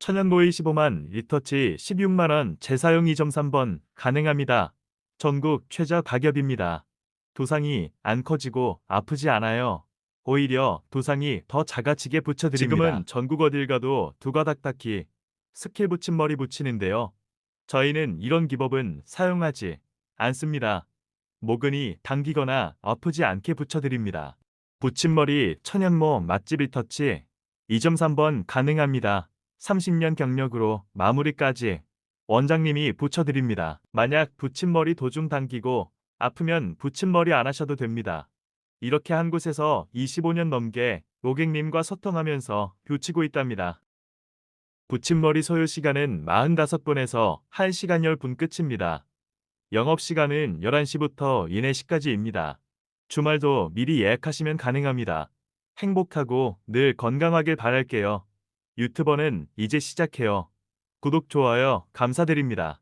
천연모의 15만, 리터치 16만원, 재사용 2.3번 가능합니다. 전국 최저 가격입니다. 도상이 안 커지고 아프지 않아요. 오히려 도상이 더 작아지게 붙여드립니다. 지금은 전국 어딜 가도 두 가닥 닦기, 스킬 붙임머리 붙이는데요. 저희는 이런 기법은 사용하지 않습니다. 모근이 당기거나 아프지 않게 붙여드립니다. 붙임머리 천연모 맛집 리터치 2.3번 가능합니다. 30년 경력으로 마무리까지 원장님이 붙여드립니다. 만약 붙임머리 도중 당기고 아프면 붙임머리 안 하셔도 됩니다. 이렇게 한 곳에서 25년 넘게 고객님과 소통하면서 붙이고 있답니다. 붙임머리 소요 시간은 45분에서 1시간 10분 끝입니다. 영업시간은 11시부터 4시까지입니다. 주말도 미리 예약하시면 가능합니다. 행복하고 늘 건강하길 바랄게요. 유튜버는 이제 시작해요. 구독, 좋아요 감사드립니다.